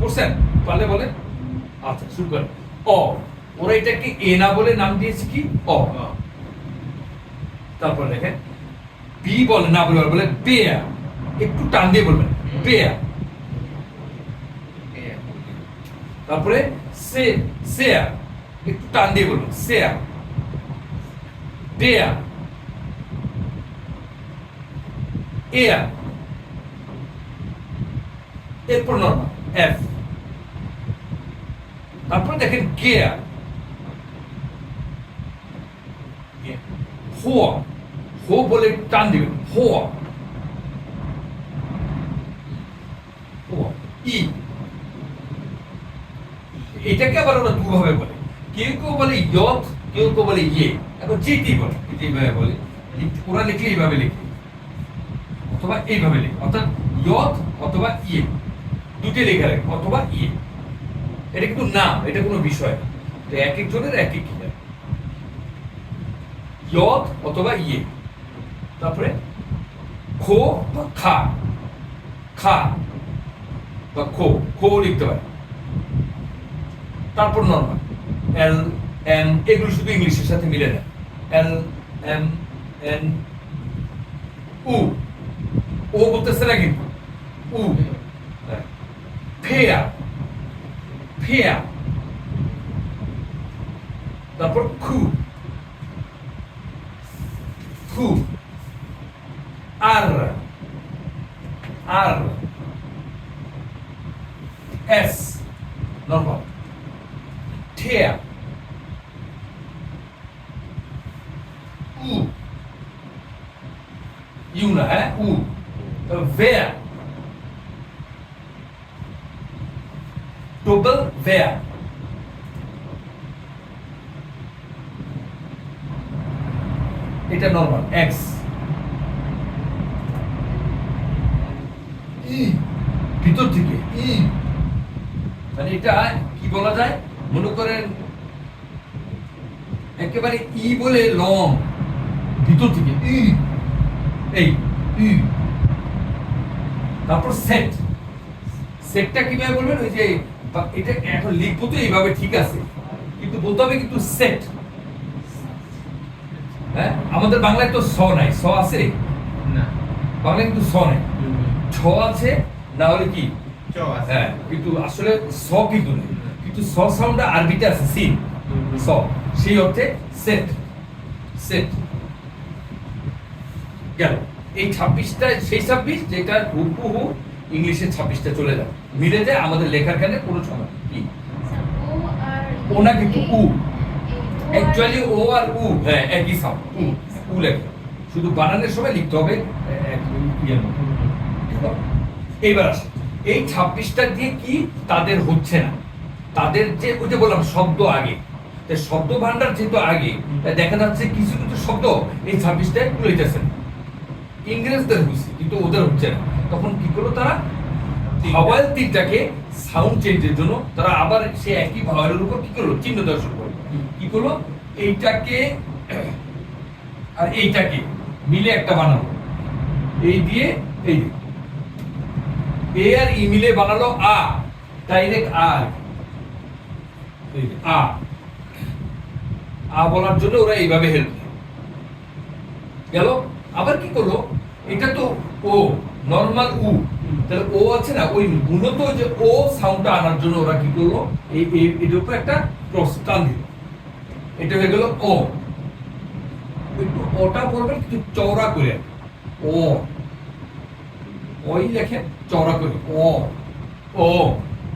করছেন পারলে বলেন আচ্ছা শুরু করেন অ, ওরা এটাকে এ না বলে নাম দিয়েছে কি? অ। তারপর দেখেন বি বলে, না বলে বলে বেয়া। একটু টান দিয়ে বলবেন, বেয়া। তারপরে সে, সেয়া। একটু টান দিয়ে বলুন, সেয়া। দেয়া এয়া। এরপর নর্মাল এফ তারপরে দেখেন গেয়া হোয়া হো বলে টান দিবেন হোয়া ই এটাকে আবার ওরা দুভাবে বলে। কেউ কেউ বলে ইয়ত কেউ কেউ বলে ইয়ে। এখন যেটি বলে যেভাবে বলে। ওরা লিখলে এইভাবে লিখে। অথবা এইভাবে লিখে। অর্থাৎ ইয়ত অথবা ইয়ে দুটি লেখা রাখে অথবা ইয়ে এটা কিন্তু নাম, এটা কোনো বিষয় না। তো এক একজনের এক এক অথবা ইয়ে তারপরে খো বা খা। খা বা খো। খো লিখতে পারে তারপর নর্মাল এল, এম, এগুলো শুধু ইংলিশের সাথে মিলে যায় এল, এম, এন, উ। ও বলতেছে না কিন্তু। উ। ফেয়া ফেয়া তারপর খু খু আর আর এস নর্মাল ঠেয়া উ ইউ না হ্যাঁ উ ভেয়া এটা নর্মাল এক্স ই, ভিতর থেকে, ই। মানে এটা কি বলা যায়? মনে করেন একেবারে ই বলে লং ভিতর থেকে, ই। এই, ই। তারপর সেট সেটটা কীভাবে বলবেন? ওই যে বা- এটা এখন লিখব তো এইভাবে ঠিক আছে। কিন্তু বলতে হবে কিন্তু সেট হ্যাঁ? আমাদের বাংলায় তো স নাই। স আছে? না। বাংলায় কিন্তু স নাই। ছ আছে না হলে কি? হ্যাঁ কিন্তু আসলে স কিন্তু নেই। কিন্তু স সাউন্ডটা আরবিতে আছে সিন স। সেই অর্থে সেট সেট গেল। এই ছাব্বিশটা সেই ছাব্বিশ যেটা হুবহু ইংলিশের ছাব্বিশটা চলে যায় মিলে যায় আমাদের লেখার কোনো সময়। কি? ও কিন্তু উ? অ্যাকচুয়ালি ও আর উ। হ্যাঁ একই উ উ লেখা। শুধু বানানোর সময় লিখতে হবে এইবার আসে। এই ছাব্বিশটা দিয়ে কি তাদের হচ্ছে না? তাদের যে ওই যে বললাম, শব্দ আগে। শব্দ ভান্ডার যেহেতু আগে দেখা যাচ্ছে কিছু কিছু শব্দ এই ছাব্বিশটায় কুলাইতেছে না ইংরেজদের হচ্ছে কিন্তু ওদের হচ্ছে না। তখন কি করল তারা? ভাওয়াল তিনটাকে সাউন্ড চেঞ্জের জন্য তারা আবার সে একই ভাওয়ালের উপর কি করল? চিহ্ন দেওয়া করল। কি করল? এইটাকে, আর এইটাকে মিলে একটা বানালো। এই দিয়ে, এই। এ আর ই মিলে বানালো আ ডাইরেক্ট আর আ। আ বলার জন্য ওরা এইভাবে হেল্প গেল। আবার কি করল? এটা তো ও নর্মাল উ তাহলে ও আছে না, ওই মূলত যে ও সাউন্ডটা আনার জন্য ওরা কি করল? এই এটার উপর একটা দিল। এটা হয়ে গেল একটু ওটা চওড়া করে ও ওই লেখে চওড়া করে। ও ও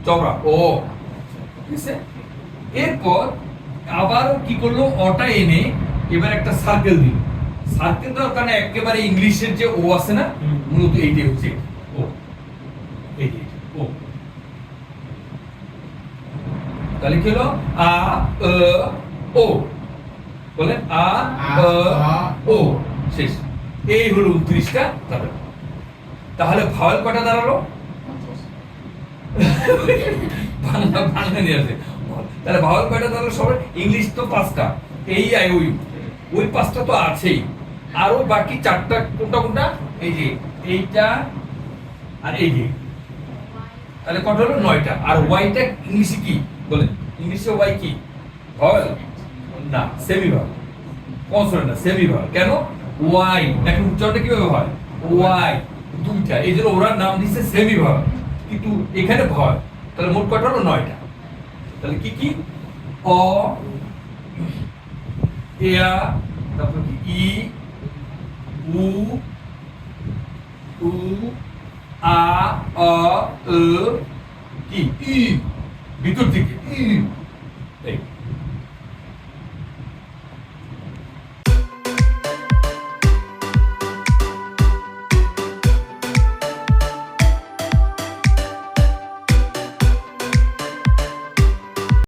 চওড়া ও ঠিক আছে? এরপর আবার কি করল? অটা এনে এবার একটা সার্কেল দিল। সার্কেল দেওয়ার কারণে একেবারে ইংলিশের যে ও আছে না। মূলত এইটাই হচ্ছে। ও এই ও। তাহলে কি হলো? আ ও বলেন আ আ, ও শেষ। এই হলো উনত্রিশটা তাহলে তাহলে ভাওয়াল কটা দাঁড়াল? বাংলা বাংলা নিয়ে আসে। তাহলে ভাওয়াল কয়টা দাঁড়াল সবাই? ইংলিশ তো পাঁচটা। এই আই ওই ওই পাঁচটা তো আছেই। আরও বাকি চারটা, কোনটা কোনটা? এই যে, এইটা আর এই যে। তাহলে কত হলো? নয়টা। আর ওয়াইটা ইংলিশে কি? বলেন। ইংলিশে ওয়াই কি? ভয়েল না সেমি ভাব কনসোনেন্ট না সেমি ভাব কেন? ওয়াই দেখেন উচ্চারণটা কীভাবে হয়? ওয়াই দুইটা। এই জন্য ওরা নাম দিচ্ছে সেমি ভাব কিন্তু এখানে ভয় তাহলে মোট কটা হলো? নয়টা। তাহলে কি কি? অ এয়া তারপর কি? ই মু উ আ অ ই ভিতর থেকে ই